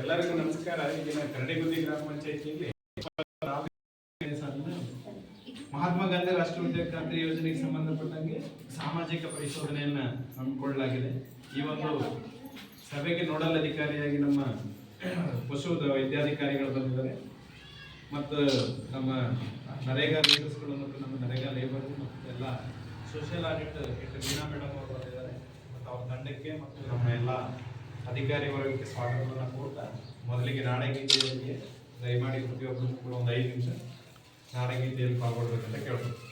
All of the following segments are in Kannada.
ಎಲ್ಲರಿಗೂ ನಮಸ್ಕಾರ. ಈಗಿನ ಕರಡಿಗುದ್ದಿ ಗ್ರಾಮ ಪಂಚಾಯತಿಯಲ್ಲಿ ಮಹಾತ್ಮ ಗಾಂಧಿ ರಾಷ್ಟ್ರೀಯ ಉದ್ಯೋಗ ಖಾತ್ರಿ ಯೋಜನೆಗೆ ಸಂಬಂಧಪಟ್ಟಂಗೆ ಸಾಮಾಜಿಕ ಪರಿಶೋಧನೆಯನ್ನ ಹಮ್ಮಿಕೊಳ್ಳಲಾಗಿದೆ. ಈ ಒಂದು ಸಭೆಗೆ ನೋಡಲ್ ಅಧಿಕಾರಿಯಾಗಿ ನಮ್ಮ ಪಶು ವೈದ್ಯಾಧಿಕಾರಿಗಳು ಬಂದಿದ್ದಾರೆ. ಮತ್ತು ನಮ್ಮ ನರೇಗಾ ಲೀಡರ್ಸ್ಗಳು ಮತ್ತು ನಮ್ಮ ನರೇಗಾ ಲೇಬರ್ ಮತ್ತು ಎಲ್ಲ ಸೋಷಿಯಲ್ ಆಡಿಟ್ ಮೀನಾ ಮೇಡಮ್ ಅವರು ಬಂದಿದ್ದಾರೆ. ಮತ್ತು ಅವ್ರ ತಂಡಕ್ಕೆ ಮತ್ತು ನಮ್ಮ ಎಲ್ಲ ಅಧಿಕಾರಿ ವರ್ಗಕ್ಕೆ ಸ್ವಾಗತವನ್ನು ಕೋರ್ತಾ ಮೊದಲಿಗೆ ನಾಡಗೀತೆಯಲ್ಲಿ ದಯಮಾಡಿ ಪ್ರತಿಯೊಬ್ಬರು ಕೂಡ ಒಂದು ಐದು ನಿಮಿಷ ನಾಡಗೀತೆಯಲ್ಲಿ ಪಾಲ್ಗೊಳ್ಬೇಕಂತ ಕೇಳ್ಬೋದು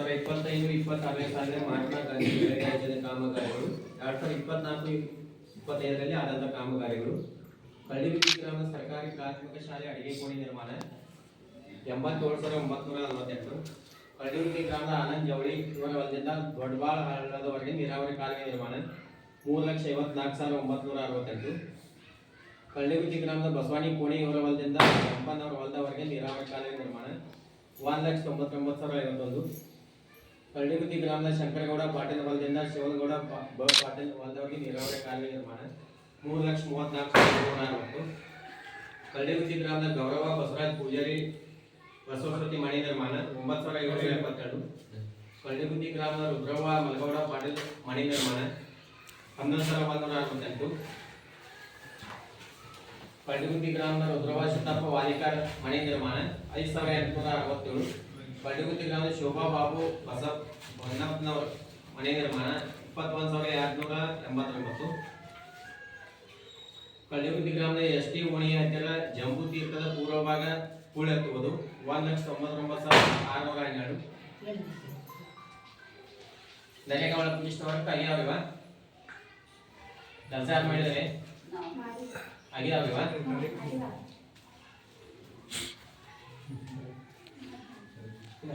ಸಾವಿರದ ಇಪ್ಪತ್ತೈದು ಇಪ್ಪತ್ತಾರನೇ ಸಾಲಿನ ಮಹಾತ್ಮ ಗಾಂಧಿ ಯೋಜನೆ ಕಾಮಗಾರಿಗಳು. ಎರಡ್ ಸಾವಿರದ ಇಪ್ಪತ್ನಾಲ್ಕು, ಇಪ್ಪತ್ತೈದರಲ್ಲಿ ಆದಂತ ಕಾಮಗಾರಿಗಳು. ಕಳ್ಳಿ ಗ್ರಾಮದ ಸರ್ಕಾರಿ ಪ್ರಾಥಮಿಕ ಶಾಲೆ ಅಡಿಗೆ ಕೋಣೆ ನಿರ್ಮಾಣ. ಎಂಬತ್ತೇಳು ಸಾವಿರದ ಒಂಬತ್ನೂರ ನಲವತ್ತೆಂಟು. ಕಳ್ಳಿಬಿದ್ದಿ ಗ್ರಾಮದ ಆನಂದ್ ಜವಳಿ, ಇವರ ಹೊಲದಿಂದ ದೊಡ್ಡಬಾಳ ಹಳ್ಳದವರೆಗೆ ನೀರಾವರಿ ಕಾಲುವೆ ನಿರ್ಮಾಣ. ಮೂರು ಲಕ್ಷ ಐವತ್ನಾಲ್ಕು ಸಾವಿರದ ಒಂಬತ್ನೂರ ಅರವತ್ತೆಂಟು. ಕಳ್ಳಿಗುದ್ದಿ ಗ್ರಾಮದ ಬಸವಾಣಿ ಕೋಣೆ, ಇವರ ಹೊಲದಿಂದ ಕೆಂಪನವರ ಹೊಲದವರೆಗೆ ನೀರಾವರಿ ಕಾಲುವೆ ನಿರ್ಮಾಣ. ಒಂದು ಲಕ್ಷ ತೊಂಬತ್ತೊಂಬತ್ತು ಸಾವಿರ ಐವತ್ತೊಂದು. ಕಳ್ಳಿಗುದ್ದಿ ಗ್ರಾಮದ ಶಂಕರಗೌಡ ಪಾಟೀಲ್ ಹೊಲದಿಂದ ಶಿವನಗೌಡ ಪಾ- ಬ ಪಾಟೀಲ್ ಹೊಲದವರೆಗೆ ನೀರಾವರಿ ಕಾಲುವೆ ನಿರ್ಮಾಣ ಮೂರು ಲಕ್ಷ ಮೂವತ್ನಾಲ್ಕು ಸಾವಿರದ ನೂರ ಅರವತ್ತು ಕಳ್ಳಿಗುದ್ದಿ ಗ್ರಾಮದ ಗೌರವ ಬಸವರಾಜ್ ಪೂಜಾರಿ ಬಸವಶ್ರುತಿ ಮಣಿ ನಿರ್ಮಾಣ ಒಂಬತ್ತು ಸಾವಿರದ ಏಳ್ನೂರ ಎಪ್ಪತ್ತೆರಡು ಕಳ್ಳಿಗುದ್ದಿ ಗ್ರಾಮದ ರುದ್ರವ್ವ ಮಲಗೌಡ ಪಾಟೀಲ್ ಮಣಿ ನಿರ್ಮಾಣ ಹನ್ನೊಂದು ಸಾವಿರದ ಒಂಬೈನೂರ ಅರವತ್ತೆಂಟು ಪಡ್ಡುಗುತ್ತಿ ಗ್ರಾಮದ ರುದ್ರವ ಸಿದ್ದಪ್ಪ ವಾಲಿಕಾರ್ ಮನೆ ನಿರ್ಮಾಣ ಐದು ಸಾವಿರದ ಎಂಟುನೂರ ಅರವತ್ತೇಳು ಪಡ್ಡುಗುತ್ತಿ ಗ್ರಾಮದ ಶೋಭಾ ಬಾಬು ಬಸಪ್ ಹೊನ್ನಪ್ಪನವರ ಮನೆ ನಿರ್ಮಾಣ ಇಪ್ಪತ್ತೊಂದು ಸಾವಿರದ ಎರಡುನೂರ ಎಂಬತ್ತೊಂಬತ್ತು. ಕಳ್ಳಿಗುತ್ತಿ ಗ್ರಾಮದ ಎಸ್ ಟಿ ಓಣಿಯ ಹತ್ತಿರ ಜಂಬೂ ತೀರ್ಥದ ಪೂರ್ವ ಭಾಗ ಕೂಳೆತ್ತುವುದು ಒಂದು ಲಕ್ಷ ತೊಂಬತ್ತೊಂಬತ್ತು ಸಾವಿರದ ಆರುನೂರ ಹನ್ನೆರಡು. ದರೆಗಳ ಇಷ್ಟವರೆಗೂ ಆಗ್ಯಾವ್ರಿವ ಕೆಲಸ ಮಾಡಿದರೆ? ಆಗ್ಯಾವ್ರಿವ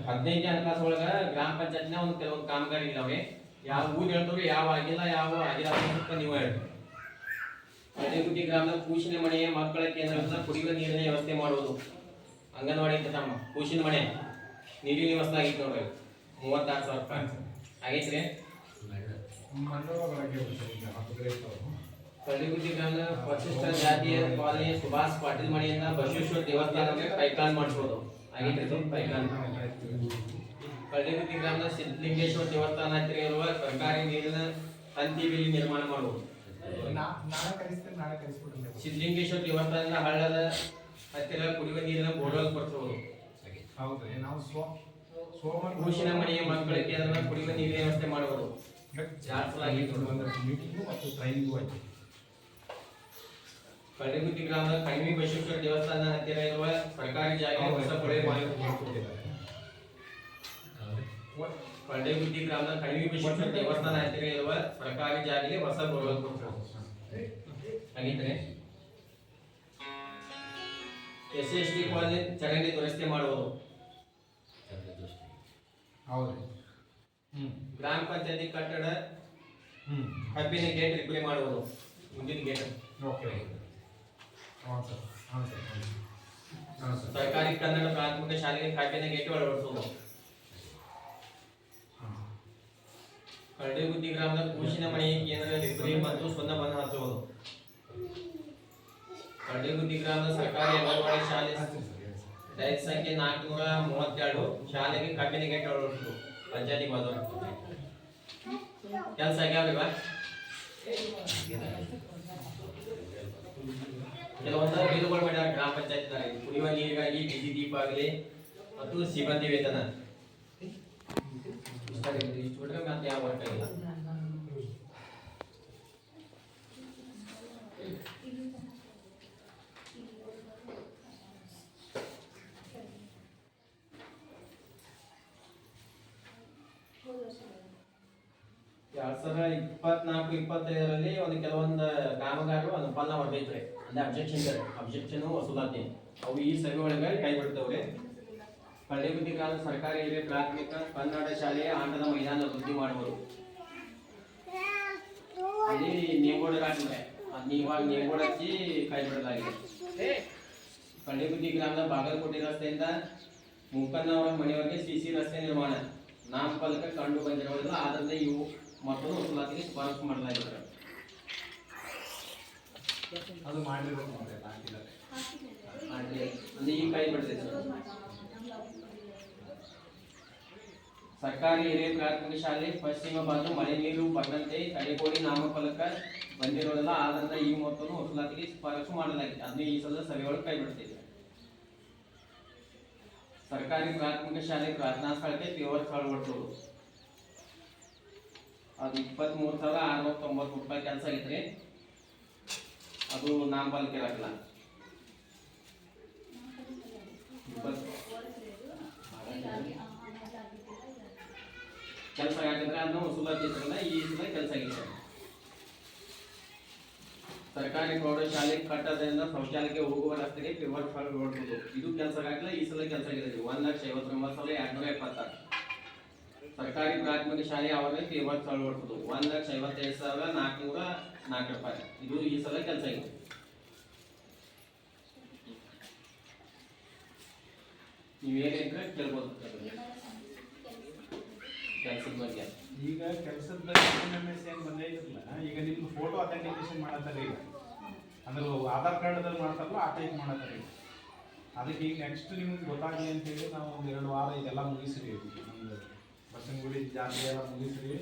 ಹದಿನೈದನೇ ಹಣಕಾಸು ಒಳಗ ಗ್ರಾಮ ಪಂಚಾಯತ್ನ ಒಂದು ಕೆಲವೊಂದು ಕಾಮಗಾರಿ ಇದಾವೆ ಯಾವ ಊರು ಹೇಳ್ತವ್ರು ಯಾವ ಆಗಿಲ್ಲ ಯಾವ ಆಗಿಲ್ಲ ಅಂತ ನೀವು ಹೇಳಿ ಹಳ್ಳಿಗುಡ್ಡಿ ಗ್ರಾಮದ ಕೂಶಿನ ಮನೆ, ಮಕ್ಕಳ ಕೇಂದ್ರದಿಂದ ಕುಡಿಯುವ ನೀರಿನ ವ್ಯವಸ್ಥೆ ಮಾಡುವುದು ಅಂಗನವಾಡಿ ಅಂತ ತಮ್ಮ ಕೂಶಿನ ಮನೆ. ನೀರಿನ ವ್ಯವಸ್ಥೆ ಆಗಿತ್ತು ನೋಡ್ರಿ. ಮೂವತ್ತಾರು ಸಾವಿರ ರೂಪಾಯಿ ಆಗೈತ್ರಿ ಕಳ್ಳಿಗುದ್ದಿ ಗ್ರಾಮದ ವರಿಷ್ಠ ಜಾತಿಯ ಕಾಲನಿ ಸುಭಾಷ್ ಪಾಟೀಲ್ ಮನೆಯಿಂದ ಬಸವೇಶ್ವರ ದೇವಸ್ಥಾನಕ್ಕೆ ಪೈಕಾನ್ ಮಾಡಿಸೋದು ಆಗೈತ್ರಿ ಇದು ಕಳ್ಳಿಗುದ್ದಿ ಗ್ರಾಮದ ಸಿದ್ಧಲಿಂಗೇಶ್ವರ ದೇವಸ್ಥಾನ ಹತ್ತಿರ ಇರುವ ಸರ್ಕಾರಿ ನೀರಿನ ತಂತಿ ಬೇಲಿ ನಿರ್ಮಾಣ ಮಾಡುವುದು ಸಿದ್ಧಲಿಂಗೇಶ್ವರ ದೇವಸ್ಥಾನದ ಹಳ್ಳದ ಹತ್ತಿರ ಕುಡಿಯುವ ನೀರಿನ ಬೋರ್ವೆಲ್ ಕೊಡಿಸುವುದು ಹೌದ್ರಿ ನಾವು ಸ್ವ ಕೂಸಿನ ಮನೆಯ ಮಕ್ಕಳಿಗೆ ಅದನ್ನ ಕುಡಿಯುವ ನೀರಿನ ವ್ಯವಸ್ಥೆ ಮಾಡುವುದು ಮತ್ತು ಟ್ರೈನಿಂಗು ಆಯ್ತು ಕಳ್ಳಿಗುದ್ದಿ ಗ್ರಾಮದ ಕಣಿವಿ ಬಸವೇಶ್ವರ ದೇವಸ್ಥಾನ ಹತ್ತಿರ ಇರುವ ಸರ್ಕಾರಿ ಜಾಗ ಹೊಸ ಕೊಳೆ ಕಳ್ಳಿಗುದ್ದಿ ಗ್ರಾಮದ ಕಣಿವಿ ಬಸವೇಶ್ವರ ದೇವಸ್ಥಾನ ಹತ್ತಿರ ಇರುವ ಸರ್ಕಾರಿ ಜಾಗಕ್ಕೆ ಹೊಸ ಬೋರ್ವೆಲ್ ಕೊಡಿಸಬಹುದು ಹಾಗಿದ್ರೆ ಎಸ್ ಎಸ್ ಟಿ ಕಾಲೇಜ್ ಚರಂಡಿ ದುರಸ್ತಿ ಮಾಡುವುದು ಹೌದು ಗ್ರಾಮ ಪಂಚಾಯತಿ ಕಟ್ಟಡ ಕಬ್ಬಿನ ಗೇಟ್ ರಿಪೇರಿ ಮಾಡುವುದು ಮುಂದಿನ ಗೇಟ್. ಓಕೆ. ಸರ್ಕಾರಿ ಕನ್ನಡ ಪ್ರಾಥಮಿಕ ಶಾಲೆಗೆ ಕಬ್ಬಿನ ಗೇಟ್ ಅಳವಡಿಸುವುದು ಕರಡಿಗುದ್ದಿ ಗ್ರಾಮದ ಕೂಸಿನ ಮನೆ ಕೇಂದ್ರದಲ್ಲಿ ರಿಪೇರಿ ಮತ್ತು ಸುಣ್ಣ ಬಣ್ಣ ಹಚ್ಚುವುದು ಕರಡಿಗುದ್ದಿ ಗ್ರಾಮದ ಸರ್ಕಾರಿ ಅಂಗನವಾಡಿ ಶಾಲೆ ದಯದ ಸಂಖ್ಯೆ ನಾಲ್ಕುನೂರ ಮೂವತ್ತೆರಡು. ಶಾಲೆಗೆ ಕಬ್ಬಿನ ಗೇಟ್ ಅಳವಡಿಸುವುದು ಪಂಚಾಯತಿ ಬಂದು ಕೆಲಸ ಆಗ್ಯಾವ ಕೆಲವೊಂದು ಬಿಲ್ಗಳು ಮಾಡ್ಯಾರ ಗ್ರಾಮ ಪಂಚಾಯತ್ ಕುಡಿಯುವ ನೀರಿಗಾಗಿ ಬಿಸಿ ದೀಪ ಆಗಲಿ ಮತ್ತು ಸಿಬ್ಬಂದಿ ವೇತನ. ಇಷ್ಟ ಆಗಿತ್ತು. ಇಷ್ಟು ಬಿಟ್ರೆ ಮತ್ತೆ ಎರಡ್ ಸಾವಿರದ ಇಪ್ಪತ್ನಾಲ್ಕು, ಇಪ್ಪತ್ತೈದರಲ್ಲಿ ಒಂದು ಕೆಲವೊಂದು ಕಾಮಗಾರಿ ಒಂದು ಒಪ್ಪಂದ ಹೊಡೆದೈತ್ರಿ ಅಂದ್ರೆ ಅಬ್ಜೆಕ್ಷನ್ ಅಬ್ಜೆಕ್ಷನ್ ವಸೂಲಾತಿ. ಅವು ಈ ಸರ್ವೆ ಒಳಗೆ ಕೈ ಬಿಡ್ತಾವ್ರಿ ಕಳ್ಳಿಗುದ್ದಿ ಗ್ರಾಮದ ಸರ್ಕಾರಿ ಹಿರಿಯ ಪ್ರಾಥಮಿಕ ಕನ್ನಡ ಶಾಲೆಯ ಆಟದ ಮೈದಾನ ವೃದ್ಧಿ ಮಾಡುವರು. ಅಲ್ಲಿ ನೇಮೋಡ್ ಹಾಕಿದ್ರೆ ಅದ್ನ ಇವಾಗ ನೇಮೋಡ್ ಹಚ್ಚಿ ಕೈ ಬಿಡಲಾಗಿದೆ ಕಳ್ಳಿಗುದ್ದಿ ಗ್ರಾಮದ ಬಾಗಲಕೋಟೆ ರಸ್ತೆಯಿಂದ ಮುಕ್ಕನ್ನವರ ಮನೆಯವರೆಗೆ ಸಿಸಿ ರಸ್ತೆ ನಿರ್ಮಾಣ. ನಾಮಫಲಕ ಕಂಡು ಬಂದಿರೋದಿಲ್ಲ ಆದ್ದರಿಂದ ಇವು ಮಕ್ಕಳು ವಸೂಲಾತಿಗೆ ಶಿಫಾರಸು ಮಾಡಲಾಗಿದೆ ಅದು ಮಾಡಿರ್ಬೇಕು ಅಂದ್ರೆ ಅಂದ್ರೆ ಈ ಕೈ ಬಿಡ್ತೈತೆ ಸರ್ ಸರ್ಕಾರಿ ಹಿರಿಯ ಪ್ರಾಥಮಿಕ ಶಾಲೆ, ಪಶ್ಚಿಮ ಬಾಜು ಮಳೆ ನೀರು ಬಂದಂತೆ ತಡೆಗೋಡಿ ನಾಮಫಲಕ ಬಂದಿರೋದಿಲ್ಲ ಆದ್ದರಿಂದ ಈ ಮೊತ್ತವನ್ನು ವಸೂಲಾತಿಗೆ ಶಿಫಾರಸು ಮಾಡಲಾಗಿದೆ. ಅದನ್ನು ಈ ಸಲ ಸಭೆಗಳು ಕೈ ಬಿಡ್ತೈತೆ ಸರ್ಕಾರಿ ಪ್ರಾಥಮಿಕ ಶಾಲೆ ಪ್ರಾರ್ಥನಾ ಸ್ಥಳಕ್ಕೆ ತೀವ್ರ ಅಳವಡಿಸೋದು ಅದು ಇಪ್ಪತ್ಮೂರು ಸಾವಿರ ಆರುನೂರ ತೊಂಬತ್ತು ರೂಪಾಯಿ ಕೆಲಸ ಆಗೈತ್ರಿ ಅದು ನಾಮಫಲಕ ಇರಲ್ಲ. ಕೆಲಸ ಯಾಕಂದ್ರೆ ಅದು ವಸೂಲಾತಿ ಈ ಸಲ ಕೆಲಸ ಆಗಿದೆ ಸರ್ಕಾರಿ ಪ್ರೌಢಶಾಲೆ ಕಟ್ಟಡದಿಂದ ಶೌಚಾಲಯಕ್ಕೆ ಹೋಗುವ ರಸ್ತೆಗೆ ಪೇವರ್ ಫಾರ್ ನೋಡ್ಬೋದು ಇದು. ಕೆಲಸ ಆಗಿಲ್ಲ ಈ ಸಲ ಕೆಲಸ ಆಗಿದೆ ಒಂದ್ ಲಕ್ಷ ಐವತ್ತೊಂಬತ್ತು ಸಾವಿರ, ಎರಡ್ನೂರ ಎಪ್ಪತ್ತಾರು. ಸರ್ಕಾರಿ ಪ್ರಾಥಮಿಕ ಶಾಲೆ ಅವರ ಪೇವರ್ ಫಾರ್ ನೋಡ್ಬೋದು ಒಂದ್ ಲಕ್ಷ ಐವತ್ತೈದು ಸಾವಿರ, ನಾಲ್ಕುನೂರ ನಾಲ್ಕು ರೂಪಾಯಿ ಇದು ಈ ಸಲ ಕೆಲಸ ಆಗಿದೆ ನೀವೇನಿದ್ರೆ ಕೇಳ್ಬೋದು. ಕೆಲಸದ ಬಗ್ಗೆ. ಈಗ ಕೆಲಸದ ಎಸ್ ಬಂದೇ ಬಂದೈತಿಲ್ಲ ಈಗ ನಿಮ್ಮ ಫೋಟೋ ಅಥೆಂಟಿಕೇಶನ್ ಮಾಡತ್ತಾರೆ ಈಗ? ಅಂದ್ರೆ ಆಧಾರ್ ಕಾರ್ಡ್ದಲ್ಲಿ ಮಾಡ್ತಾರಲ್ಲ, ಆ ಟೈಪ್ ಮಾಡತ್ತಾರೆ ಈಗ? ಅದಕ್ಕೆ ಈಗ ನೆಕ್ಸ್ಟ್ ನಿಮ್ಗೆ ಗೊತ್ತಾಗಲಿ ಅಂತೇಳಿ ನಾವು ಒಂದು ಎರಡು ವಾರ ಇದೆಲ್ಲ ಮುಗಿಸ್ರಿ ನಮ್ದು ಬಸವನಗುಡಿ ಜಾತ್ರೆ ಎಲ್ಲ ಮುಗಿಸ್ರಿ.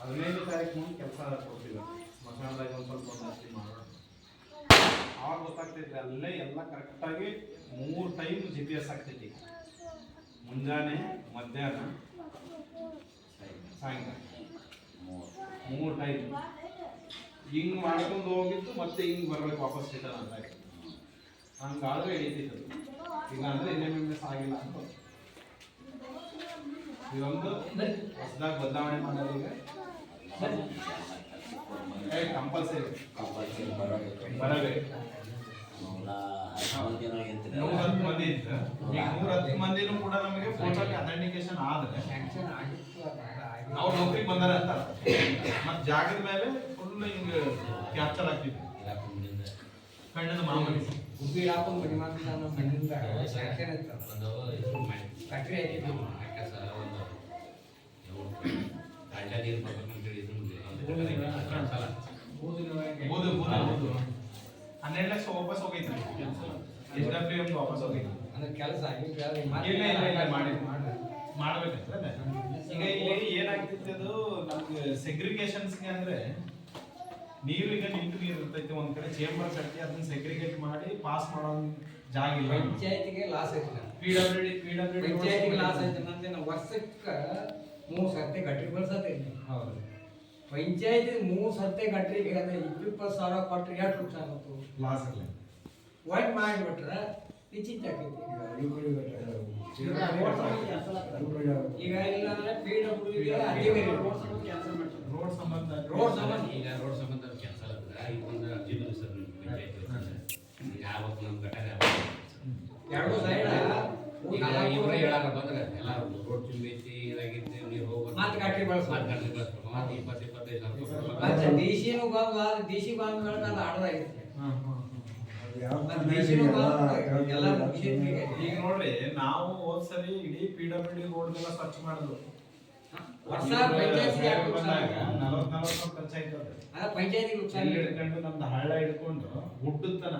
ಹದಿನೈದು ತಾರೀಕು ಮುಂದೆ ಕೆಲಸ ಕೊಡ್ತೀವಿ. ಸ್ಮಶಾನದಾಗ ಒಂದು ಸ್ವಲ್ಪ ಜಾಸ್ತಿ ಮಾಡೋಣ. ಆವಾಗ ಗೊತ್ತಾಗ್ತೈತಿ, ಅಲ್ಲೇ ಎಲ್ಲ ಕರೆಕ್ಟಾಗಿ ಮೂರು ಟೈಮ್ ಜಿ ಪಿ ಎಸ್ ಆಗ್ತೈತಿ ಮುಂಜಾನೆ ಮಧ್ಯಾಹ್ನ ಸಾಯಂಕಾಲ ಮೂರು ಟೈಮ್ ಹಿಂಗ್ ಮಾಡ್ಕೊಂಡು ಹೋಗಿದ್ದು ಮತ್ತೆ ಹಿಂಗ್ ಬರ್ಬೇಕು ವಾಪಸ್ ರಿಟರ್ನ್ ಅಂತ ಹಂಗಾದ್ರೆ ಹಿಡಿತೈತೆ ಇಲ್ಲ ಈಗ ಅಂದ್ರೆ ಎನ್ ಎಂ ಎಂ ಎಸ್ ಆಗಿಲ್ಲ ಅಂತ. ಇದೊಂದು ಹೊಸದಾಗಿ ಬದಲಾವಣೆ ಮಾಡೋದು ಈಗ ಕಂಪಲ್ಸರಿ ಬರಬೇಕು. ನೂರ ಹತ್ತು ಮಂದಿ ಇತ್ತು ಈಗ ನೂರ ಹತ್ತು ಮಂದಿನೂ ಕೂಡ ನಮಗೆ ಫೋಟೋಗೆ ಅಥೆಂಟಿಕೇಶನ್ ಆದ್ರೆ ಸ್ಯಾಂಕ್ಷನ್ ಆಗಿತ್ತು ಆಗಿ- ನಾವು ನೌಕರಿ ಬಂದಾರ ಅಂತ ಮತ್ತೆ ಜಾಗದ ಮೇಲೆ ಫುಲ್ ಹಿಂಗ ಕ್ಯಾಪ್ಚರ್ ಆಗ್ತಿದ್ವಿ ಕಣ್ಣಿನ ಮಾಮೂಲಿ. ಗುಬ್ಬಿ ಹಾಕೊಂಡು ಮನೆ ಮಾತ್ರ ನಮ್ಮ ಮನೆಯಿಂದ ಫ್ಯಾಕ್ಟರಿ ಫ್ಯಾಕ್ಟರಿ ಹಾಕಿದ್ದು ಬೋದು ಓದು. ಹನ್ನೆರಡು ಲಕ್ಷ ವಾಪಸ್ ಹೋಗೈತೆ ಎಸ್ ಡಬ್ಲ್ಯೂ ಎಂ ವಾಪಸ್ ಹೋಗೈತೆ ಅಂದ್ರೆ ಕೆಲಸ ಇಲ್ಲ ಇಲ್ಲ ಇಲ್ಲ ಮಾಡಿ ಮಾಡಿ ಈಗ ಇಲ್ಲಿ ಏನಾಗ್ತಿತ್ತು ಅದು ನಮ್ಗೆ ಸೆಗ್ರಿಗೇಷನ್ಸ್ಗೆ ಅಂದ್ರೆ ನೀರು ಈಗ ನಿಂತು ನೀರು ಇರ್ತೈತಿ ಒಂದ್ ಕಡೆ ಚೇಂಬರ್ ಕಟ್ಟಿ ಅದನ್ನ ಸೆಗ್ರಿಗೇಟ್ ಮಾಡಿ ಪಾಸ್ ಮಾಡೋ ಜಾಗ ಇಲ್ಲ. ಪಂಚಾಯತಿಗೆ ಲಾಸ್ ಐತಿ P W D P W ಪಂಚಾಯತಿಗೆ ಲಾಸ್ ಐತಿ ನಂದು ನಾವು ವರ್ಷಕ್ಕೆ ಮೂರು ಸರ್ತಿ ಕಟ್ಟಿ ಬೆಳ್ಸತೈತಿ ಹೌದು. ಪಂಚಾಯತಿ ಮೂರು ಸತ್ತೆ ಗಟ್ರಿಗೆ ಅದ ಇಪ್ಪತ್ತು ಸಾವಿರ ಕೊಟ್ಟರೆ ಎಷ್ಟು ಲಕ್ಷ ಆಗುತ್ತೆ. ಲಾಸ್ ಅಲ್ಲ ವೈಟ್ ಮಾಡಿಬಿಟ್ರೆ ನಿಶ್ಚಿತ ಆಕೈತಿ ಈಗ ಇಲ್ಲ ಅಂದ್ರೆ ಪಿ ಡಬ್ಲ್ಯೂ ಅಧಿಕಾರಿ ರೋಡ್ ಸಂಬಂಧ ರೋಡ್ ಸಂಬಂಧ. ಈಗ ರೋಡ್ ಸಂಬಂಧ ಕ್ಯಾನ್ಸಲ್ ಆದ್ರೆ ಈಗ ಒಂದು ಅರ್ಜಿ ಬಂದು ಸರ್ ಪಂಚಾಯತ್ ಯಾವಾಗ ನಮ್ಮ ಘಟಕ ಎರಡು ಸೈಡ್ ಈಗ ಇವ್ರೇ ಬಂದ್ರೆ ಎಲ್ಲರೂ ರೋಡ್ ತುಂಬೈತಿ ಇದಾಗೈತಿ ನೀವು ಹೋಗ್ಬೇಕು ಮತ್ತೆ ಗಾಡಿ ಬಳಸ್ಬೇಕು. ಮತ್ತೆ ಗಾಡಿ ಬಳಸ್ಬೇಕು. ಮತ್ತೆ ಇಪ್ಪತ್ತು ಇಪ್ಪತ್ತೈದು ಸಾವಿರ ಬಂದು ಮೇಲೆ ಆರ್ಡರ್ ಈಗ ನೋಡ್ರಿ ನಾವು ಹೋದ್ ಸರಿ ಇಡೀ ಪಿ ಡಬ್ಲ್ಯೂ ಡಿ ರೋಡ್ ಎಲ್ಲ ಸ್ವಚ್ಛ ಮಾಡಿದ್ವು. ವರ್ಷ ಚೆಲ್ಲಿ ಹಿಡ್ಕೊಂಡು ನಮ್ದು ಹಳ್ಳ ಹಿಡ್ಕೊಂಡು ಹುಟ್ಟುತ್ತನ.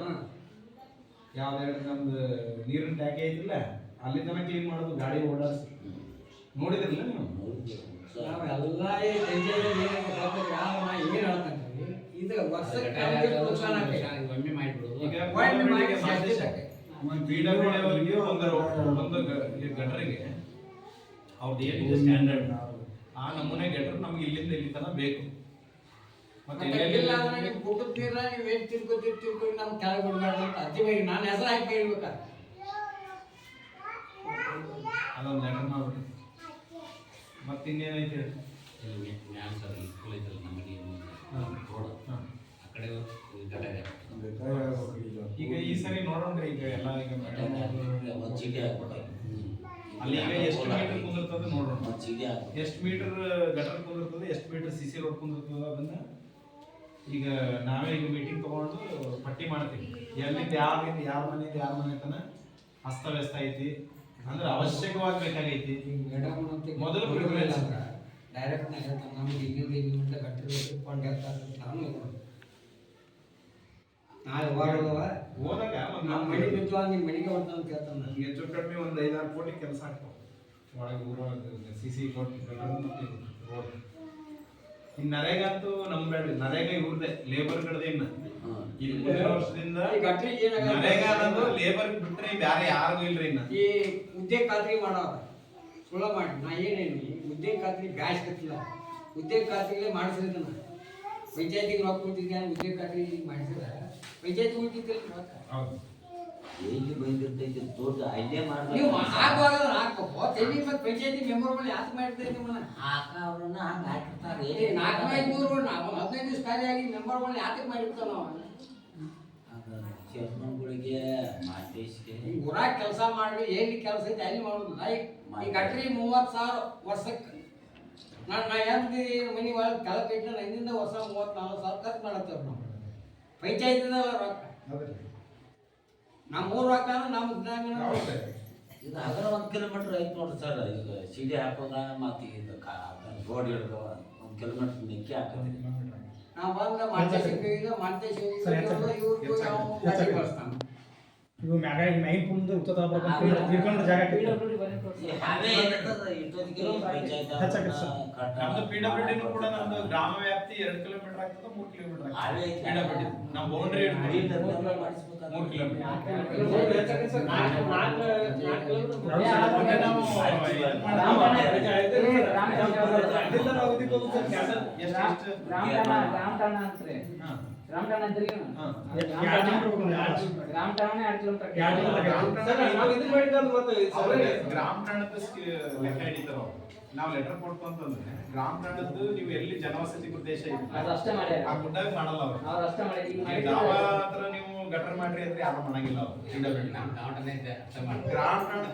ಯಾವ್ದು ನಮ್ದು ನೀರಿನ ಟ್ಯಾಕೆ ಐತಿಲ್ಲ? ಅಲ್ಲಿ ತನಕ ಕ್ಲೀನ್ ಮಾಡೋದು ಗಾಡಿ ಓಡಾಡಿಸಿ. ನೋಡಿದ್ರಲ್ಲ ನೀವು? ಎಲ್ಲ ಯಾವ ಏನು ಏನ್ ಇದು ಒಮ್ಮೆ ಮಾಡಿಬಿಡೋದು ಡಬ್ಲ್ಯೂ ಅವರಿಗೆ ಒಂದು ಒಂದು ಗಟ್ರಿಗೆ ಅವ್ರದ್ದು ಏನಿದೆ ಸ್ಟ್ಯಾಂಡರ್ಡ್ ಆ ನಮೂನೆ ಗಟ್ರ್ ನಮ್ಗೆ ಇಲ್ಲಿಂದ ಇಲ್ಲಿ ತನಕ ಬೇಕು. ಮತ್ತೆ ಇಲ್ಲ ಅಂದ್ರೆ ನೀವು ನೀವು ಏನ್ ನಮ್ಗೆ ಕೆಳಗೆ ಬಿಡ್ಬಾರ್ದು ನಾನು ಹೆಸರು ಹಾಕಿ ಹೇಳ್ಬೇಕಾ ಅದೊಂದು ಲೆಟರ್ ಮಾಡ್ಬಿಟ್ಟು ಮತ್ತೆ ಇನ್ನೇನೈತೆ ಮ್ಯಾಲ್ ಸರ್ ಸ್ಕೂಲ್ ಐತಲ್ಲ ರೋಡ್. ಆ ಕಡೆ ಈಗ ಈ ಸರಿ ನೋಡೋಣ್ರಿ ಈಗ ಎಲ್ಲ ಈಗ ಒಂದು ಚೀಟಿ ಹಾಕ್ಬಿಟ್ಟು ಅಲ್ಲಿ ಈಗ ಎಷ್ಟು ಮೀಟರ್ ಕುಂದಿರ್ತದೆ ನೋಡೋಣ ಒಂದು ಚೀಟಿ ಹಾಕ್ಬಿಟ್ಟು ಎಷ್ಟು ಮೀಟರ್ ಗಟರ್ ಕುಂದಿರ್ತದೆ ಎಷ್ಟು ಮೀಟರ್ ಸಿ ಸಿ ರೋಡ್ ಕುಂದಿರ್ತದೆ ಅದನ್ನ ಈಗ ನಾವೇ ಈಗ ಮೀಟಿಂಗ್ ತಗೊಂಡು ಪಟ್ಟಿ ಮಾಡ್ತೀವಿ. ಎಲ್ಲಿಂದ ಯಾರಿಂದ ಯಾರ ಮನೆಯಿಂದ ಯಾರ ಮನೆ ತನ ಅಸ್ತವ್ಯಸ್ತ ಐತಿ. ಅಂದ್ರೆ ಅವಶ್ಯಕವಾಗಿ ಬೇಕಾಗೈತಿ ಮೇಡಮ್ ಅಂತ ಮೊದಲು ಅಂದ್ರೆ ಡೈರೆಕ್ಟ್ ನಾ ಹೇಳ್ತಾನೆ ನಮ್ಗೆ ಇಲ್ಲಿಂದ ಇಲ್ಲಿಂದ ಗಟ್ಟಿರ್ಬೇಕು ಕೊಂಡು ಹೇಳ್ತಾರೆ ನಾನು ನಾಳೆ ಹೋದಾಗ ನಮ್ಮ ಮನೆ ನಿಮ್ಮ ಮನೆಗೆ ಹೊಡ್ತಾನೆ ಅಂತ ಕೇಳ್ತಾನೆ ನಾನು. ಹೆಚ್ಚು ಕಡಿಮೆ ಒಂದು ಐದಾರು ಕೋಟಿ ಕೆಲಸ ಆಗ್ತಾವ ಒಳಗೆ ಊರೊಳಗೆ ಸಿ ಸಿ ಕೋಟಿ ರೋಡ್. ಇನ್ನು ನರೇಗಾ ಅಂತೂ ನಂಬೇಡ್ರಿ ನರೇಗಾ ಇವ್ರದೇ ಲೇಬರ್ ಕಡೆದ ಇನ್ನ. ಮುಂದಿನ ವರ್ಷದಿಂದ ಈಗ ಗಟ್ರಿ ಏನಾಗತ್ತೆ? ನರೇಗಾ ಅನ್ನೋದು ಲೇಬರ್ ಬಿಟ್ರೆ ಬೇರೆ ಯಾರಿಗೂ ಇಲ್ರಿ ಇನ್ನ. ಈ ಉದ್ಯೋಗ ಖಾತ್ರಿ ಮಾಡೋರು ಸುಳ್ಳ ಮಾಡಿ ನಾ ಏನೇನಿ ಉದ್ಯೋಗ ಖಾತ್ರಿ ಬ್ಯಾಸ್ ಕತ್ತಿಲ್ಲ ಉದ್ಯೋಗ ಖಾತ್ರಿಗಳೇ ಮಾಡಿಸಿದ ನಾ. ಪಂಚಾಯತಿಗೆ ರೊಕ್ಕ ಕೊಟ್ಟಿದ್ದೆ ಉದ್ಯೋಗ ಖಾತ್ರಿ ಮಾಡಿಸಿದ ಪಂಚಾಯತಿ ಉಳಿತಿದ್ದಿಲ್ಲ ರೊಕ್ಕ? ಹೌದು. ಎಲ್ಲಿ ಬಂದಿರ್ತೈತಿ ದೊಡ್ಡ ಅಲ್ಲೇ ನೀವು ಮಾಡ್ಬೇಕು ಹಾಕುವಾಗ ಹಾಕಬೇಕು ತೆಲಿ ಮೆಂಬರ್ ಪಂಚಾಯತಿ ಮೆಂಬರ್ಗಳು ಯಾಕೆ ಮಾಡಿರ್ತೈತಿ ನಿಮ್ಮನ್ನ? ಹಾಕವ್ರನ್ನ ಹಂಗ ಹಾಕಿರ್ತಾರೆ. ಏ ನಾಲ್ಕು ಐನೂರು ನಾವು ಹದಿನೈದು ದಿವಸ ಖಾಲಿ ಆಗಿ ಮೆಂಬರ್ಗಳನ್ನ ಯಾಕೆ ಮಾಡಿರ್ತಾವ ನಾವು? ಚೇರ್ಮನ್ಗಳಿಗೆ ಮಾತೇಶ್ಗೆ ಊರಾಗ ಕೆಲಸ ಮಾಡಿ ಎಲ್ಲಿ ಕೆಲಸ ಐತೆ ಅಲ್ಲಿ ಮಾಡೋದು. ನಾ ಈಗ ಈ ಗಟ್ರಿ ಮೂವತ್ತು ಸಾವಿರ ವರ್ಷಕ್ಕೆ ನಾನು ನಾ ಎಂತ ಮನೆ ಒಳಗೆ ಕೆಳಗೆ ಇಟ್ಟು ಹಿಂದಿಂದ ವರ್ಷ ಮೂವತ್ತು ನಲ್ವತ್ತು ಸಾವಿರ ಖರ್ಚು ಮಾಡತ್ತೇವೆ ನಾವು. ಪಂಚಾಯತಿದ ರೊಕ್ಕ. ನಮ್ಮ ಊರು ಅಂದ್ರೆ ನಮ್ಮ ಜ್ಞಾನ ಇದು ಅದರ ಒಂದು ಕಿಲೋಮೀಟರ್ ಐತೆ ನೋಡ್ರಿ ಸರ್. ಈಗ ಸಿಡಿ ಹಾಕೋದ ಮತ್ತೆ ಇದು ರೋಡ್ ಹಿಡ್ದು ಒಂದು ಕಿಲೋಮೀಟರ್ ನಿಕ್ಕಿ ಹಾಕೋದ್ರಿ. ನಾವು ಬಂದ ಮಾಡ್ತೇವೆ ಈಗ ಮಾಡ್ತೇವೆ ಕಳಿಸ್ತಾನೆ ಇವು ಮ್ಯಾಗ ಮೈನ್ ಪುಂದು ಉತ್ತದ ತಿಳ್ಕೊಂಡ ಜಾಗ. ನಮ್ದು ಪಿ ಡಬ್ಲ್ಯೂ ಡಿ ಕೂಡ ನಮ್ದು ಗ್ರಾಮ ವ್ಯಾಪ್ತಿ ಎರಡು ಕಿಲೋಮೀಟರ್ ಆಗ್ತದ ಮೂರು ಕಿಲೋಮೀಟರ್. ಪಿ ಡಬ್ಲ್ಯೂ ಡಿ ನಮ್ಮ ಬೌಂಡ್ರಿ ಮೂರು ಕಿಲೋಮೀಟರ್ ಗ್ರಾಮ ನಾವು ಎರಡು ಕಿಲೋಮೀಟರ್. ಗ್ರಾಮ ಠಾಣದ ಲೆಕ್ಕ ಹಿಡಿತಾರ. ನಾವ್ ಲೆಟರ್ ಕೊಟ್ಟು ಅಂತಂದ್ರೆ ಗ್ರಾಮ ಠಾಣದ್ದು ನೀವು ಎಲ್ಲಿ ಜನವಸತಿ ಪ್ರದೇಶ ಇದೆ ಅದು ಅಷ್ಟೇ ಮಾಡ್ಯಾರ. ಆ ಗುಡ್ಡಾಗ ಮಾಡಲ್ಲ ಅವ್ರು. ಅವ್ರು ಅಷ್ಟೇ ಮಾಡಿ ಈಗ ದಾವಾ ಹತ್ರ ನೀವು ಗಟರ್ ಮಾಡ್ರಿ ಅಂದ್ರೆ ಯಾರು ಮಾಡಂಗಿಲ್ಲ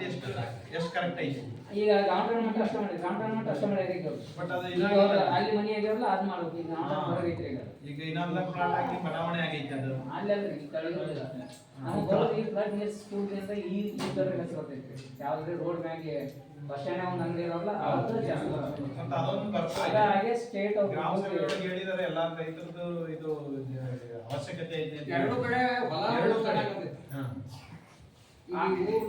ಎಷ್ಟು ಎಷ್ಟು ಕರೆಕ್ಟ್ ಐತಿ ಈಗ ಮಟ್ಟ ಅಷ್ಟ ಮಾಡಿ ಮಟ್ಟ ಅಷ್ಟ ಮಾಡಿ ಈಗ. ಬಟ್ ಅದು ಈಗ ಅಲ್ಲಿ ಮನಿ ಆಗಿರಲ್ಲ ಅದ್ ಮಾಡ್ಬೇಕು. ಈಗ ಹೊರಗೈತ್ರಿ ಈಗ. ಈಗ ಇನ್ನೊಂದ ಪ್ಲಾಟ್ ಹಾಕಿ ಬಡಾವಣೆ ಆಗೈತೆ ಅದು. ಅಲ್ಲಿ ಅಲ್ರಿ ಈ ಫ್ಲಡ್ ನೀರ್ ಸ್ಕೂಲ್ದಿಂದ ಈ ಈ ಯಾವ್ದ್ರಿ ರೋಡ್ ಮ್ಯಾಗೆ ಬಸ್ ಸ್ಟ್ಯಾಂಡ್ ಒಂದ್ ಅಂಗಡಿ ಇರೋಲ್ಲ ಜಾಸ್ತಿ ಬರ್ತೈತಿ. ಸ್ಟೇಟ್ ಗ್ರಾಮ ಸಭೆಯೊಳಗೆ ಹೇಳಿದಾರೆ ಎಲ್ಲಾ ರೈತರದ್ದು ಇದು ಅವಶ್ಯಕತೆ ಇದೆ ಅಂತ ಎರಡು ಕಡೆ ಹೊಲ ಎರಡು ಕಡೆ. ಹಾ. ಈ ನೀರ್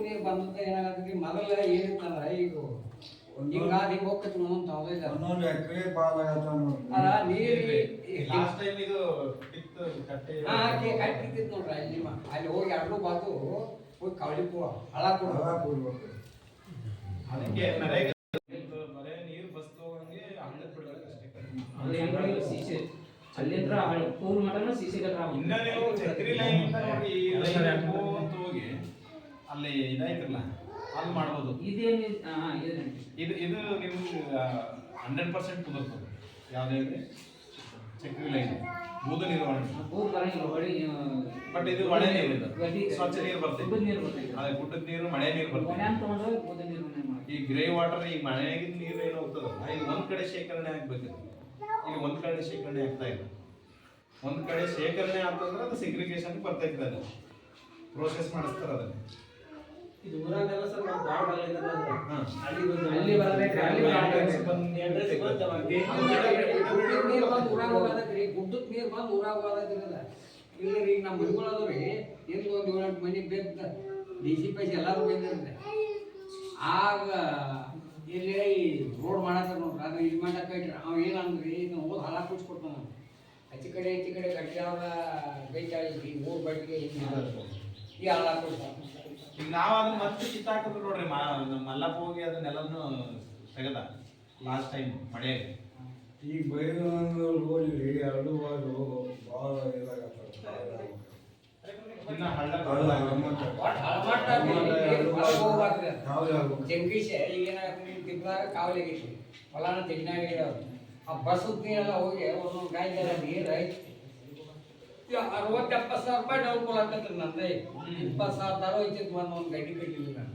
ಏನಾಗತ್ತೆ ಮೊದಲ ಏನಿತ್ತಂದ್ರ ಈಗ ಹಿಂಗ ಹಿಂಗ ಹೋಗ್ತೈತಿ ಬಾಳ ಅಲ್ಲ ನೀರ್ ಲಾಸ್ಟ್ ಟೈಮ್ ಇದು ಹಾ ಹಾಕಿ ಕಟ್ಟಿರ್ತಿತ್ ನೋಡ್ರಿ ಅಲ್ಲಿ ಮ- ಅಲ್ಲಿ ಹೋಗಿ ಎರಡು ಬಾತು ಹೋಗಿ ಕವಳಿ ಪೂ ಹಳ ಕೊಡು. ಅದಕ್ಕೆ ಮರೆ ಬರೇ ನೀರು ಬಸ್ ಹೋಗಂಗೆ ಹಂಗ ಬಿಡ್ಬೇಕಷ್ಟೇ ಅಲ್ಲಿ ಹೆಂಗ್ ಸಿಸಿ ಅಲ್ಲಿಂದ್ರ ಪೂರ್ ಮಟನ ಸಿಸಿ ಗಟ್ರ ಇನ್ನ ನೀವು ಛತ್ರಿ ಲೈನ್ ಇಂದ ನೋಡಿ ಈ ಲೈನ್ ಅಂತ ಹೋಗಿ ಅಲ್ಲಿ ಇದಾಯ್ತಲ್ಲ ಅಲ್ಲಿ ಮಾಡ್ಬೋದು. ಇದೇನು ಹಾ ಇದು ಇದು ನಿಮ್ಗೆ ಹಂಡ್ರೆಡ್ ಪರ್ಸೆಂಟ್ ಕುದುರ್ತದೆ ಯಾವ್ದು ಚಕ್ರಿ ಲೈನ್ ಬೂದು ನಿರ್ವಹಣೆ ಬೂದು ಬರಂಗಿಲ್ಲ ಹೊಳಿ ಬಟ್ ಇದು ಮಳೆ ನೀರು ಸ್ವಚ್ಛ ನೀರು ಬರ್ತೈತಿ ಬೂದು ನೀರು ಬರ್ತೈತಿ ಅದೇ ಗುಡ್ಡದ ನೀರು ಮಳೆ ನೀರು ಬರ್ತೈತೆ ಮನ್ಯಾನ್ ತಗೊಂಡ್ರೆ ಬೂದು ನೀರು ಮನೆ ಈ ಗ್ರೇ ವಾಟರ್ ಈ ಮಳೆಯಾಗಿನ ನೀರು ಏನು ಹೋಗ್ತದಲ್ಲ ಈಗ ಒಂದ್ ಕಡೆ ಶೇಖರಣೆ ಆಗ್ಬೇಕು ಈಗ ಒಂದ್ ಕಡೆ ಶೇಖರಣೆ ಆಗ್ತಾ ಇಲ್ಲ. ಒಂದ್ ಕಡೆ ಶೇಖರಣೆ ಆಗ್ತಂದ್ರೆ ಅದು ಸಿಗ್ರಿಗೇಷನ್ ಬರ್ತೈತೆ ಅದು ಪ್ರೋಸೆಸ್ ಮಾಡಿಸ್ತಾರ ಅದನ್ನ. ಇದು ಊರಾಗೆಲ್ಲ ಸರ್ ನಾವು ಬಾಳ್ ಬಾಳ್. ಅಲ್ಲಿ ಬಂದು ಅಲ್ಲಿ ಬರ್ಬೇಕು. ಅಡ್ರೆಸ್ ನೀರ್ ಬಂದು ಊರಾಗ ಹೋಗೋದೈತ್ರಿ ಗುಡ್ಡದ ನೀರ್ ಬಂದು ಊರಾಗ ಇಲ್ಲ ರೀ ಈಗ ನಮ್ಮ ಮನೆಗಳು ರೀ. ಎಂದು ಒಂದು ಏಳೆಂಟು ಮನೆ ಬೇಕು ಡಿ ಸಿ ಪೈಸಿ ಎಲ್ಲಾರು ಬಂದಿರುತ್ತೆ ಆಗ ಇಲ್ಲಿ ರೋಡ್ ಮಾಡತ್ತಾರ ನೋಡ್ರಿ. ಅದು ಇದು ಏನು ಇಟ್ರಿ ಅವ ಏನಂದ್ರಿ ಇದನ್ನ ಓದ್ ಹಲ ಕುಡ್ಸ್ಕೊಡ್ತಾನ ಹಚ್ಚಿ ಕಡೆ ಹೆಚ್ಚಿ ಕಡೆ ಕಟ್ಟಿಯಾವ ಗೈತಾಳಿ ಊರು ಬಟ್ಟಿಗೆ ಈ ಹಲ ಕೊಡ್ತಾನ ಈಗ ನಾವ್ ಅದನ್ನ ಮತ್ತೆ ಕಿತ್ತಾಕಿದ್ರು ನೋಡ್ರಿ ಮಲ್ಲಪ್ಪ ಹೋಗಿ ಅದನ್ನೆಲ್ಲನು ತೆಗದ ಲಾಸ್ಟ್ ಟೈಮ್ ಮಳೆ ಈಗ ಬೈಲೊಂದು ಹೋಗಿ ಎರಡು ಬಾರು ಭಾಳ ಇದಾಗತ್ತ. ಇನ್ನ ಹಳ್ಳ ಹಳ್ಳ ಗಮ್ಮತ್ತ. ಒಟ್ಟು ಹಳಮಾಟ ನೀರ್ ಹೊರಗ್ ಹೋಗ್ಬಾರ್ದು. ಕಾವಲಿ ಆಗ್ಬೇಕು. ಜಂಗೀಶ ಈಗೇನಾಗ್ತದೆ ತಿರ್ಗಾಗ ಕಾವಲಿ ಆಗೈತಿ ಹೊಲಾನ ತೆಗಿನಾಗಿದಾವ ಆ ಬಸ್ ನೀರೆಲ್ಲ ಹೋಗಿ ಒಂದೊಂದು ಗಾಯಗೆಲ್ಲ ನೀರು ಐತಿ ಅರವತ್ತು ಎಪ್ಪತ್ತು ಸಾವಿರ ರೂಪಾಯಿ ಡೌನ್ ಕೊಡಕತ್ರಿ ನಂದೇ. ಇಪ್ಪತ್ತು ಸಾವಿರ ತರ ಐತಿತ್ತು ಒಂದು ಒಂದು ಗಡ್ಡಿ ಕಟ್ಟಿದ್ವಿ ನಾನು.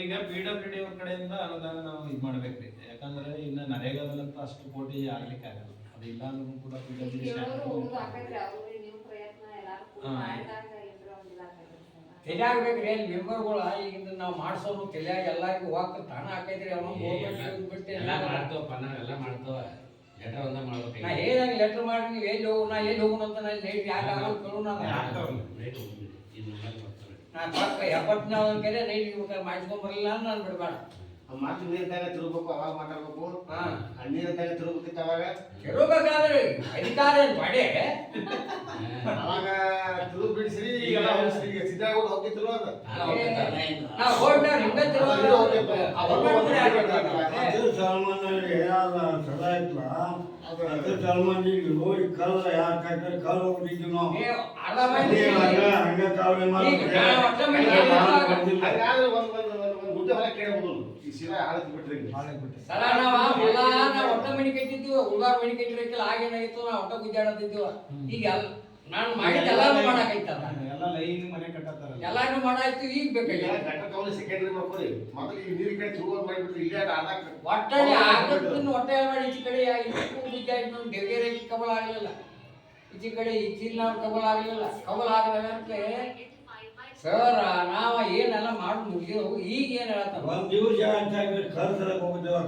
ಈಗ ಪಿ ಡಬ್ಲ್ಯೂ ಡಿ ಅವ್ರ ಕಡೆಯಿಂದ ಅನುದಾನ ನಾವು ಇದು ಮಾಡ್ಬೇಕ್ರಿ. ಯಾಕಂದ್ರೆ ಇನ್ನ ನರೇಗಾದಲ್ಲಂತ ಅಷ್ಟು ಕೋಟಿ ಆಗ್ಲಿಕ್ಕೆ ಆಗಲ್ಲ. ಅದು ಇಲ್ಲ ಅಂದ್ರೂ ಕೂಡ ಪಿ ಡಬ್ಲ್ಯೂ ಡಿ ತಲೆ ಬೇಕ್ರಿ ಅಲ್ಲಿ ಮೆಂಬರ್ಗಳು ಈಗಿಂದ ನಾವು ಮಾಡ್ಸೋರು ತಲೆಯಾಗ ಎಲ್ಲರಿಗೂ ಹೋಗ್ತ ತಾನ ಹಾಕೈತ್ರಿ ಅವನು ಬಿಟ್ಟು ಎಲ್ಲ ಮಾಡ್ತವಪ್ಪ ನಾವೆಲ್ಲ ಮಾಡ್ತೇವ ಲೆಟರ್ ಒಂದ ಮಾಡ್ಬೇಕು ನಾ ಹೇಳ್ದಂಗೆ ಲೆಟರ್ ಮಾಡಿ ನೀವು ಎಲ್ಲಿ ಹೋಗು ನಾ ಎಲ್ಲಿ ಹೋಗುಣ ಅಂತ ನಾನು ನೈಟ್ ಯಾಕೆ ಆಗೋದು ಕೇಳು ನಾನು. ನಾ ಒಂದು ಕಡೆ ನೈಟ್ ಮಾಡಿಸ್ಕೊಂಡ್ ಬರಲಿಲ್ಲ ನಾನು ಬಿಡಬೇಡ ಮಾತು ನೀರ್ದಾಗ ತಿರುಗಬೇಕು ಅವಾಗ ಮಾತಾಡ್ಬೇಕು. ನೀರ್ದಾಗ ತಿರುಗಬೇಕಿತ್ತು ಅವಾಗ? ತಿರುಗಬೇಕಾದ್ರೆ ಅಧಿಕಾರ ಪಡೆ ಅವಾಗ ತಿರುಗಿ ಬಿಡಿಸ್ರಿ. ಈಗ ಸಿದ್ಧಾಗೌಡ ಹೋಗಿದ್ರು ಅದು. ಹಿಂಗ ಕಲ್ಲ ಯಾರು ಕಟ್ಟ ಕಲ್ಲು ನಾವು. ಹಂಗ ಕಾವಲಿ ಒಂದ್ ಒಂದ್ ಒಂದ್ ಒಂದ್ ಗುಡ್ಡ ಹೊಲ ಕೇಳಬಹುದು. ಈ ಸಲ ನಾವ ಹುಲ್ಲ ನಾ ಒಟ್ಟ ಮನಿ ಕಟ್ಟಿದ್ವಿ ಹುಲ್ಲಾರ ಮನಿ ಕಟ್ಟಿರಕ್ಕಿಲ್ಲ ಆಗೇನಾಗಿತ್ತು ನಾ ಒಟ್ಟ ಗುದ್ದಾಡತ್ತಿದ್ವಿ. ಈಗ ಎಲ್ ನಾನು ಮಾಡಿದ ಎಲ್ಲಾನು ಮಾಡಾಕೈತಲ್ಲ ಎಲ್ಲ ಲೈನ್ ಮನೆ ಕಟ್ಟತ್ತಾರಲ್ಲ. ಎಲ್ಲಾನು ಮಾಡಾಯ್ತು ಈಗ ಬೇಕಲ್ಲ ಬೇಕಾಗಿಲ್ಲ ಗಂಟ ಕವಲಿ ಸೆಕೆಂಡ್ರಿ ಮಾಡ್ಕೊರಿ ಮೊದಲು ಈ ನೀರ್ ಕಡೆ ತಿರುಗೋದ್ ಮಾಡಿಬಿಟ್ರಿ ಇಲ್ಲೇ ಆಡಾಕ ಒಟ್ಟಲ್ಲಿ ಆಗದ್ದನ್ನು ಹೊಟ್ಟೆ ಮಾಡಿ ಈಚೆ ಕಡೆ ಇದ್ದಾಯ್ತು ದೇವಗಿರಿ ಕಬಲ ಆಗಲಿಲ್ಲ. ಈಚೆ ಕಡೆ ಈಚಿನ ನಾವು ಕಬಲ ಆಗಲಿಲ್ಲ. ಕಬಲ್ ಆಗಲಾಗಂತೆ ಸರ್ ನಾವ ಏನೆಲ್ಲ ಮಾಡಿ ಮುಗಿದೆವು ಈಗ ಏನ್ ಹೇಳ್ತಾವ ಒಂದ್ ದಿವಸ ಅಂತ ಹೋಗಿದ್ದೇವ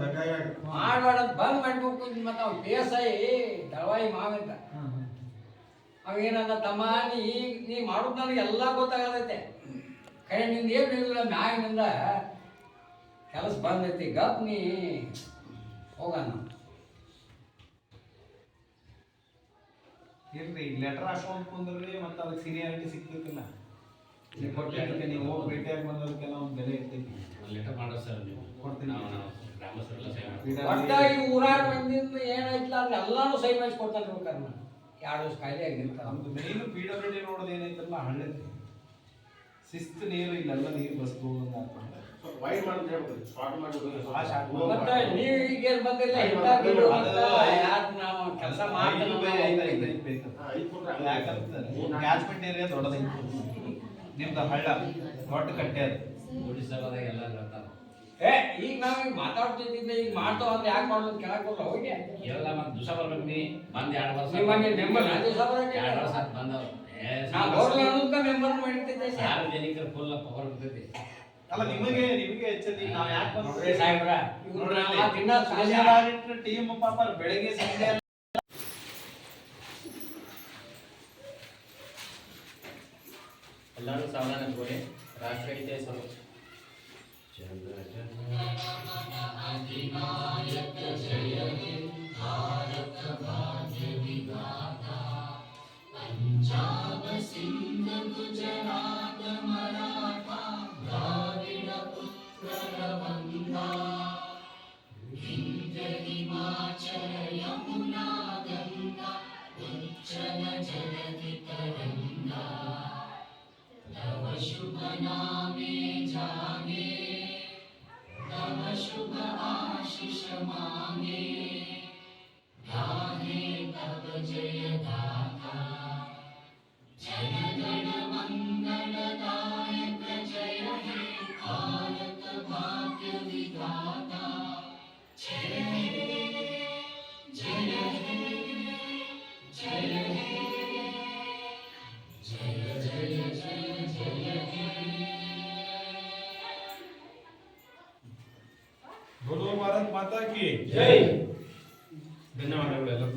ಮಾಡ್ಬೇಡ ಬಂದ್ ಮಾಡ್ಬೇಕು ಮತ್ತೆ ಅವ್ನು ಐ ದಳವಾಯಿ ಮಾವಿಂದ. ಅವ ಏನಂದ ತಮ್ಮ ನೀ ಈಗ ನೀ ಮಾಡೋದು ನನಗೆ ಎಲ್ಲ ಗೊತ್ತಾಗತೈತೆ ಕೈ ನಿಂದ ಏನು ಇಲ್ಲ ಮ್ಯಾಗಿನಿಂದ ಕೆಲಸ ಬಂದೈತಿ ಗಪ್ ನೀ ಹೋಗೋಣ. ಇಲ್ರಿ ಲೆಟರ್ ಹಾಕೊಂಡ್ ಕುಂದ್ರಿ ಮತ್ತೆ ಅದಕ್ಕೆ ಸೀನಿಯಾರಿಟಿ ಸಿಗ್ತಿರ್ತಿಲ್ಲ ಕೊಟ್ಟಿದ್ದಕ್ಕೆ ನೀವು ಹೋಗಿ ಭೇಟಿಯಾಗಿ ಬಂದದಕ್ಕೆಲ್ಲ ಒಂದು ಬೆಲೆ ಇರ್ತೈತಿ ಲೆಟರ್ ಮಾಡೋ ಸರ್ ನೀವು. ಕೊಡ್ತೀನಿ. ನಾವು ನಾವು ಗ್ರಾಮಸ್ಥರೆಲ್ಲ ಸಹಿ ಮಾಡ್ತೀವಿ. ಒಟ್ಟಾಗಿ ಊರಾಗ ಬಂದಿಂದ ಏನಾಯ್ತಲ್ಲ ಅದನ್ನ ಎಲ್ಲಾನು ಸೈ ಮಾಡಿಸಿ ಕೊಡ್ತಾನೆ ಎರಡು ವರ್ಷ ಖಾಲಿ ಆಗಿರ್ತಾರ ನಮ್ದು ಮೇನ್ ಪಿ ಡಬ್ಲ್ಯೂ ಡಿ ನೋಡೋದು ಏನೈತಲ್ಲ ಶಿಸ್ತು ನೀರು ಇಲ್ಲೆಲ್ಲ ನೀರು ಬಸ್ ಹೋಗಂಗ ವೈಡ್ ಶಾರ್ಟ್ ಮತ್ತೆ ನೀವು ಈಗ ಏನ್ ಬಂದಿಲ್ಲ ಯಾಕೆ ನಾವು ಕೆಲಸ ಕ್ಯಾಚ್ಮೆಂಟ್ ಏರಿಯಾ ದೊಡ್ಡದೈತಿ ನಿಮ್ದು ಹಳ್ಳ ದೊಡ್ಡ ಕಟ್ಟೆ ಅದು. ಗುಡಿಸಲದಾಗ ಎಲ್ಲ ಏ ಈಗ ನಾವು ಈಗ ಮಾತಾಡ್ತಿದ್ದೆ ಈಗ ಮಾಡ್ತಾವ ಅಂದ್ರೆ ಯಾಕೆ ಮಾಡೋದು ಕೆಳಗೆ ಹೋಗ್ಲ ಹೋಗಿ. ಎಲ್ಲ ಮತ್ತೆ ದಿವಸ ಬರ್ಬೇಕು ನೀ. ಬಂದ್ ಎರಡು ವರ್ಷ ನಿಮ್ಮಲ್ಲಿ ಮೆಂಬರ್ ದಿವಸ ಬರೋಕೆ ಎರಡು ವರ್ಷ ಆತ್ ಬಂದವ್ರು. ಮೆಂಬರ್ ಮಾಡ್ತಿದ್ದೆ ಸರ್. ಸಾರ್ವಜನಿಕರ ಫುಲ್ ಪವರ್ ಅಲ್ಲ ನಿಮಗೆ ನಿಮಗೆ ಹೆಚ್ಚದಿ ನಾವು ಯಾಕೆ ನೋಡ್ರಿ ಸಾಹೇಬ್ರ. ಬೆಳಗ್ಗೆ ನಾವು ದಿನ ತಹಸೀಲ್ದಾರ್ ಟೀಮ್ ಪಾಪ ಬೆಳಗ್ಗೆ शुभ नामे जागे तव शुभ आशिष मांगे गाहे तव जय दाता जय